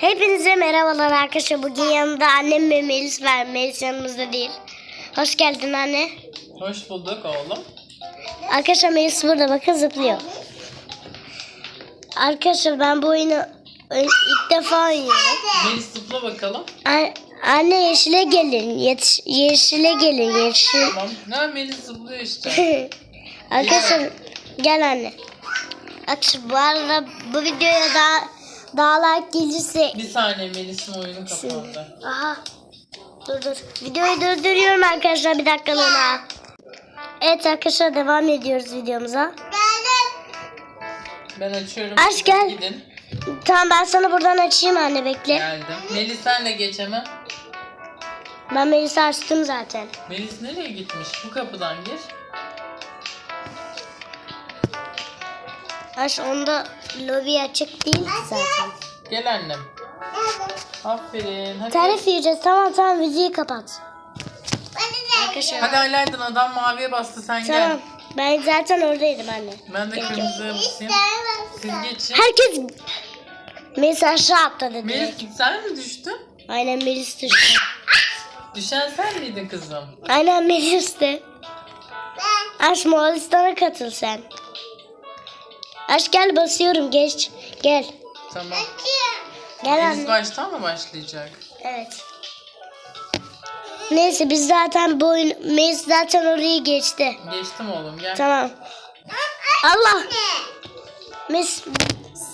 Hepinize merhabalar arkadaşlar. Bugün yanında annem ve Melis var. Melis yanımızda değil. Hoş geldin anne. Hoş bulduk oğlum. Arkadaşlar Melis burada bakın zıplıyor. Arkadaşlar ben bu oyunu ilk defa oynuyorum. Melis zıpla bakalım. A- anne yeşile gelin. Yetiş- yeşile gelin. Yeşil. Tamam. Ne Melis zıplıyor işte. Arkadaşlar gel anne. Arkadaşlar bu arada bu videoya daha like gelirse Bir saniye Melis'in oyunu kapandı. Aha. Dur dur. Videoyu durduruyorum arkadaşlar bir dakikalığına. Evet arkadaşlar devam ediyoruz videomuza. Ben açıyorum. Aç gel. Gidin. Tamam ben sana buradan açayım anne bekle. Geldim. Melis sen de geç hemen. Ben Melis'i açtım zaten. Melis nereye gitmiş? Bu kapıdan gir. Aç onda lobi açık değil ki zaten. Gel annem. Aferin. Hadi. Tarif yiyeceğiz tamam tamam müziği kapat. Arkadaşlar Hadi Alaydın adam maviye bastı sen tamam. gel. Ben zaten oradaydım anne. Ben de kırmızıya basayım. Siz geçin. Herkes Melis aşağı atladı direkt. Melis sen mi düştün? Aynen Melis düştü. Düşen sen miydin kızım? Aynen Melis de. Aç Moğolistan'a katıl sen. Aç gel basıyorum geç. Gel. Tamam. Gel Melis anne. baştan mı başlayacak? Evet. Neyse biz zaten bu oyun Melis zaten orayı geçti. Geçtim oğlum gel. Tamam. Allah. Mes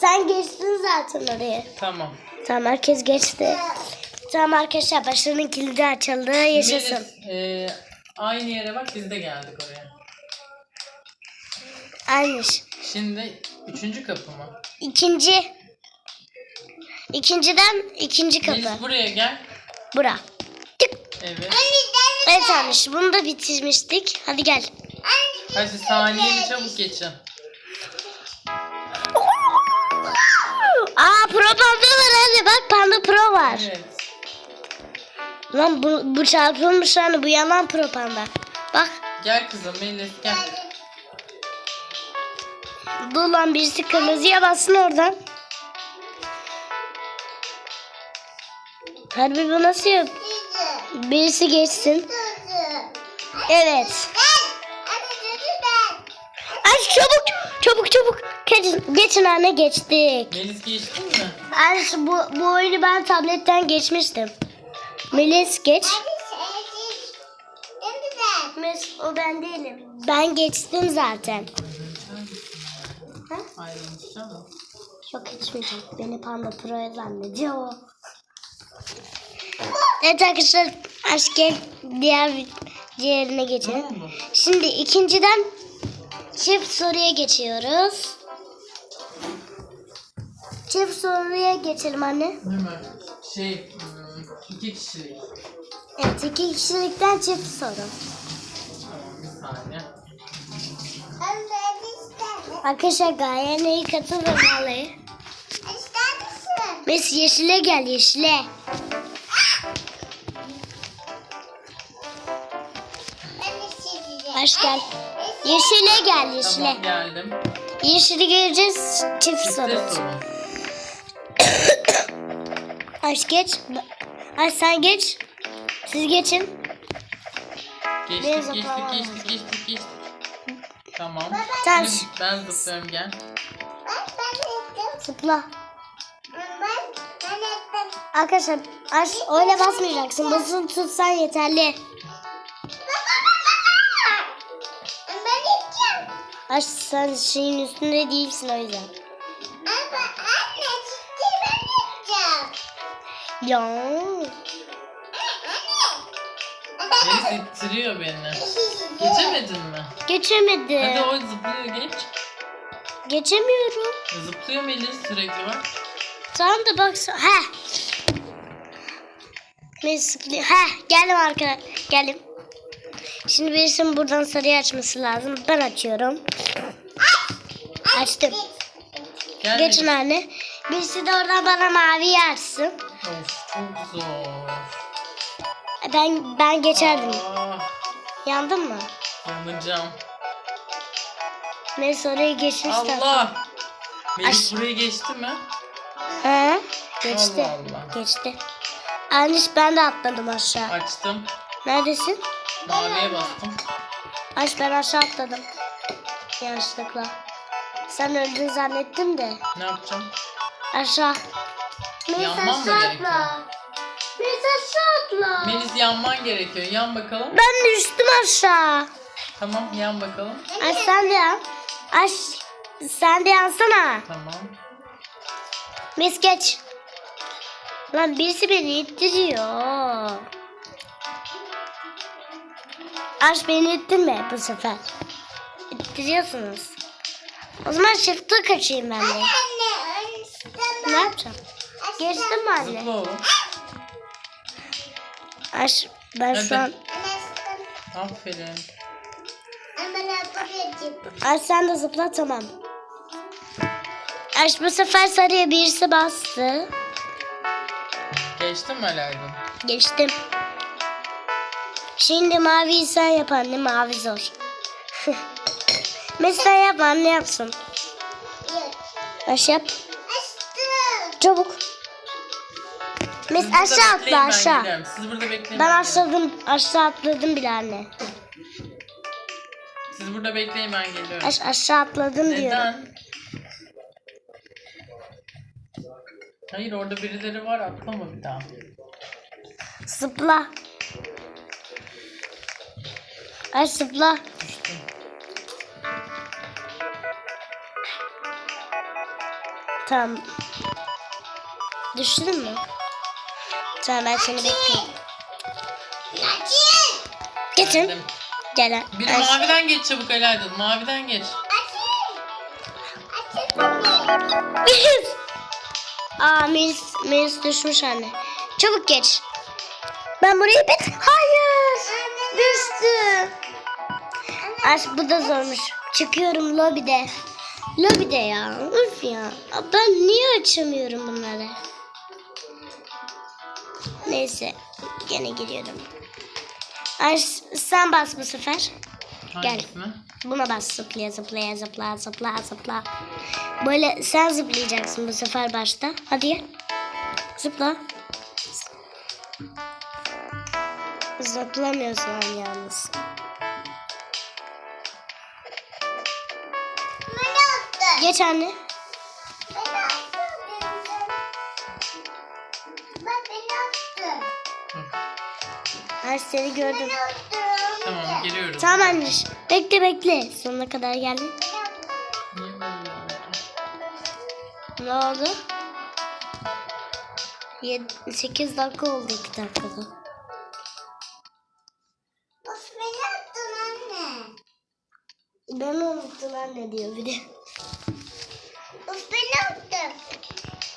sen geçtin zaten oraya. Tamam. Tamam herkes geçti. Tamam arkadaşlar başlarının kilidi açıldı. Yaşasın. Melis, e, aynı yere bak biz de geldik oraya. Aynış. Şimdi üçüncü kapı mı? İkinci. İkinciden ikinci kapı. Melis buraya gel. Bura. Tık. Evet. Evet Anış bunu da bitirmiştik. Hadi gel. Hadi saniyeli çabuk geçin. Aa pro panda var hadi bak panda pro var. Evet. Lan bu, bu çarpılmış hani bu yalan pro panda. Bak Gel kızım Melis gel. Dur lan birisi kırmızıya bassın oradan. Harbi bu nasıl yap? Birisi geçsin. Evet. Ay çabuk çabuk çabuk. Geçin, geçin anne geçtik. Melis geçtin mi? Ay bu, bu oyunu ben tabletten geçmiştim. Melis geç. Melis o ben değilim. Ben geçtim zaten. Ha? Ayrılmışlar mı? Yok içmeyecek. Beni Panda Pro'ya zannediyor o. Evet arkadaşlar aşk gel diğer diğerine Ne geçelim. Şimdi ikinciden çift soruya geçiyoruz. Çift soruya geçelim anne. Hemen şey hmm, iki kişilik. Evet iki kişilikten çift soru. Arkadaşlar Gayene'yi katılın vallahi. Mes yeşile gel yeşile. Aşk gel. Yeşile gel yeşile. Tamam geldim. Yeşili geleceğiz çift soru. Aşk geç. Ay sen geç. Siz geçin. Geçtik geçtik geçtik geçtik Tamam. Şimdi ben zıplıyorum gel. Zıpla. Arkadaşlar aş öyle basmayacaksın. Basılı tutsan yeterli. Aş sen şeyin üstünde değilsin o yüzden. Ya. Melis ittiriyor beni. Geçemedin mi? Geçemedi. Hadi o zıplıyor geç. Geçemiyorum. Zıplıyor Melis sürekli bak. Tamam da bak. He. Neyse. He. Geldim arkadaşlar. Geldim. Şimdi birisinin buradan sarıyı açması lazım. Ben açıyorum. Açtım. Gel Geçin Melis. anne. Birisi de oradan bana maviyi açsın. Of çok zor. Ben ben geçerdim. Aa, Yandın mı? yanacağım. Neyse orayı geçmiş zaten. Allah. Melis Aş- burayı geçti mi? He? Geçti. Allah Allah. Geçti. Aniş ben de atladım aşağı. Açtım. Neredesin? Maviye bastım. Aş ben aşağı atladım. Yanlışlıkla. Sen öldün zannettim de. Ne yapacağım? Aşağı. Yanmam mı gerekiyor? Melis aşağı atla. Melis yanman gerekiyor. Yan bakalım. Ben düştüm aşağı. Tamam yan bakalım. Aş sen de yan. Aş sen de yansana. Tamam. Mis geç. Lan birisi beni ittiriyor. Aş beni ittirme bu sefer. İttiriyorsunuz. O zaman shift'e kaçayım ben de. Ne yapacağım? Geçtim mi anne? Zıpla oğlum. Aş ben şu an... Aferin. Aş sen de zıpla tamam. Aş bu sefer sarıya birisi bastı. Geçtin mi Alaydın? Geçtim. Şimdi maviyi sen yap anne. Mavi zor. Mesela yap anne yapsın. Baş yap. Çabuk. Mes Siz burada aşağı bekleyin, atla ben aşağı. giderim. Siz burada bekleyin. Ben ben aşağıdım aşağı atladım bile anne. Siz burada bekleyin ben geliyorum. Aş aşağı atladım diyorum. Neden? Hayır orada birileri var atlama bir daha. Zıpla. Ay zıpla. Düştüm. Tamam. Düştün mü? Tamam ben seni bekliyorum. Geçin. Gel. Biri Ay, maviden geç çabuk Alaydın. Maviden geç. Melis. Aa Melis, Melis düşmüş anne. Çabuk geç. Ben burayı bit. Hayır. Düştü. Aş bu da zormuş. Çıkıyorum lobide. Lobide ya. Üf ya. Ben niye açamıyorum bunları? Neyse. Gene giriyorum. Aş sen bas bu sefer. Gel. Hangisini? Buna bas zıplaya zıplaya zıpla zıpla zıpla. Böyle sen zıplayacaksın bu sefer başta. Hadi. Zıpla. Zıplamıyorsun an yalnız. Geç anne. Ay seni gördüm. Tamam geliyorum. Tamam anne. Bekle bekle. Sonuna kadar geldin. Niye böyle oldu? Ne oldu? 8 dakika oldu 2 dakikada. Ben unuttum anne diyor bir de.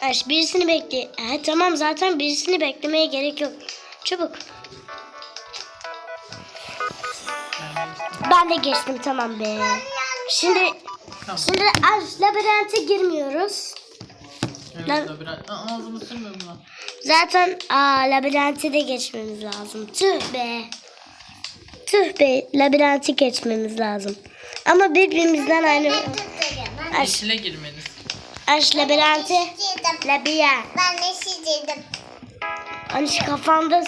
Aş birisini bekle. Ha, tamam zaten birisini beklemeye gerek yok. Çabuk. Ben de geçtim tamam be. Şimdi Tamam. şimdi aş labirente girmiyoruz. Evet, Ben- labirent. Aa, ağzımı sürme buna. Zaten aa, labirente de geçmemiz lazım. Tüh be. Tüh be labirenti geçmemiz lazım. Ama birbirimizden aynı. Aş, Yeşile girmeniz. aş labirenti. Labirent. Ben de şu kafamda.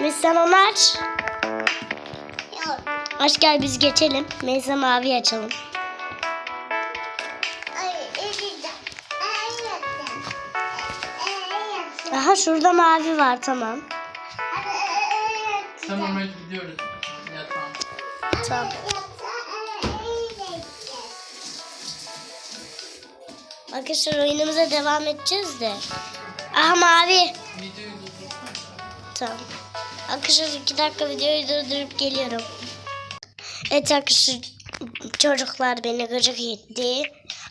Biz sen onu aç. Gel biz geçelim. Meysa mavi açalım. Aha şurada mavi var tamam. Tamam hadi gidiyoruz. Yatağım. Tamam. Arkadaşlar oyunumuza devam edeceğiz de. Aha mavi. Tamam. Arkadaşlar iki dakika videoyu durdurup geliyorum. Evet arkadaşlar çocuklar beni gıcık etti.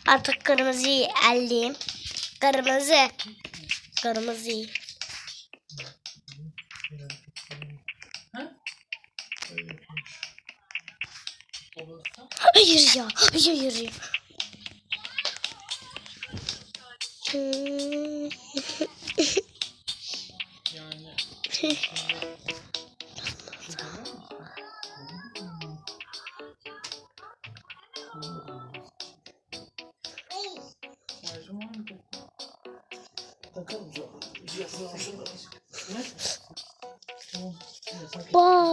Artık kırmızıyı elleyim. Kırmızı. Kırmızı. Hayır ya. Hayır ya. Hmm. Yani.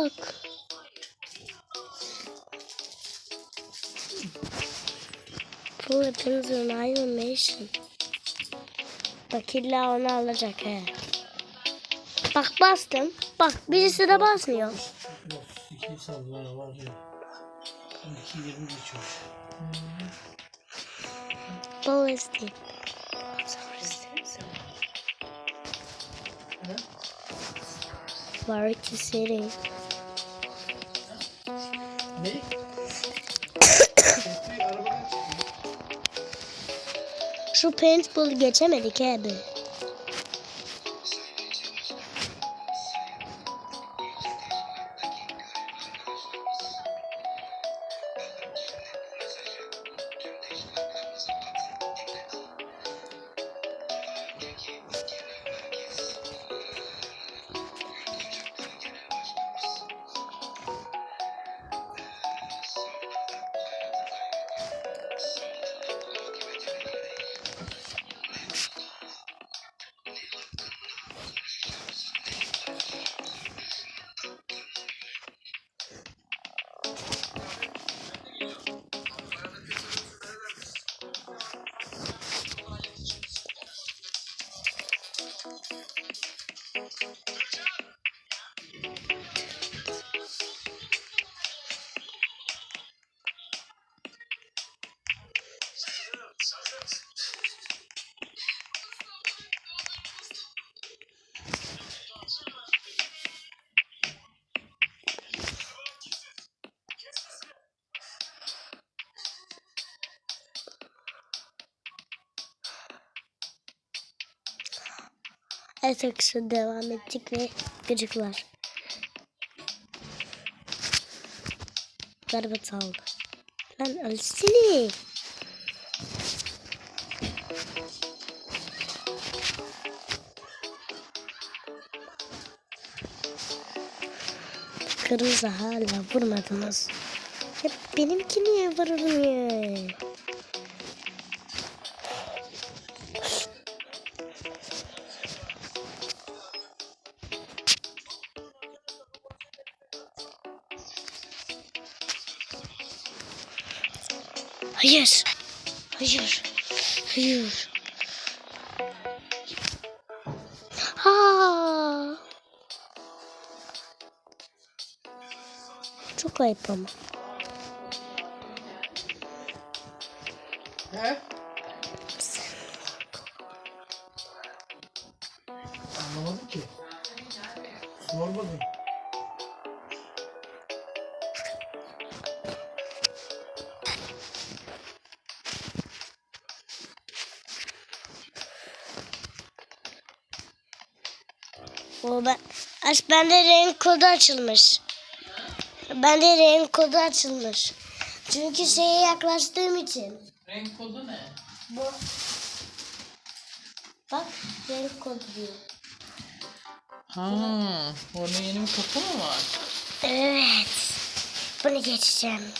Bak. Bu hepinizin animation. Bak illa onu alacak he. Bak bastım. Bak birisi de basmıyor. Yok, iki var ya. 12 20 geçiyor. Bol isteyeyim. Ne? Variety City. Şu paintball geçemedik abi. Evet arkadaşlar devam ettik ve gıcıklar. Garibat aldı. Lan ölsene. Kırmızı hala vurmadınız. Hep benimki niye vurulmuyor? Hayır. Hayır. Hayır. Ha. Çok ayıp ama. He? Aç bende renk kodu açılmış. Bende renk kodu açılmış. Çünkü şeye yaklaştığım için. Renk kodu ne? Bu. Bak renk kodu diyor. Ha, orada yeni bir kapı mı var? Evet. Bunu geçeceğim.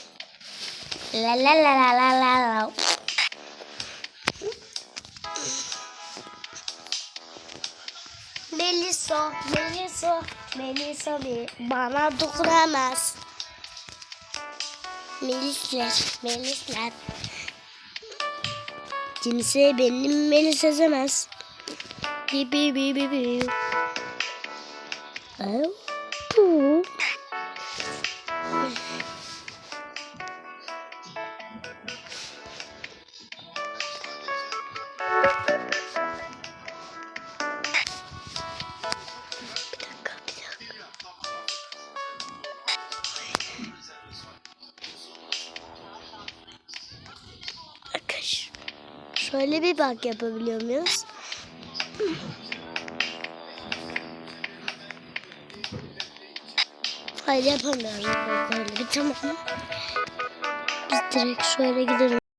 La la la la la la la. Meliso, Meliso bir bana dokunamaz. Melisler, Melisler. Kimse benim beni sezemez. Bi bi bi bi bi. Oh, şöyle bir bak yapabiliyor muyuz? Hayır yapamıyoruz. Böyle bir tamam. Biz direkt şöyle gidelim.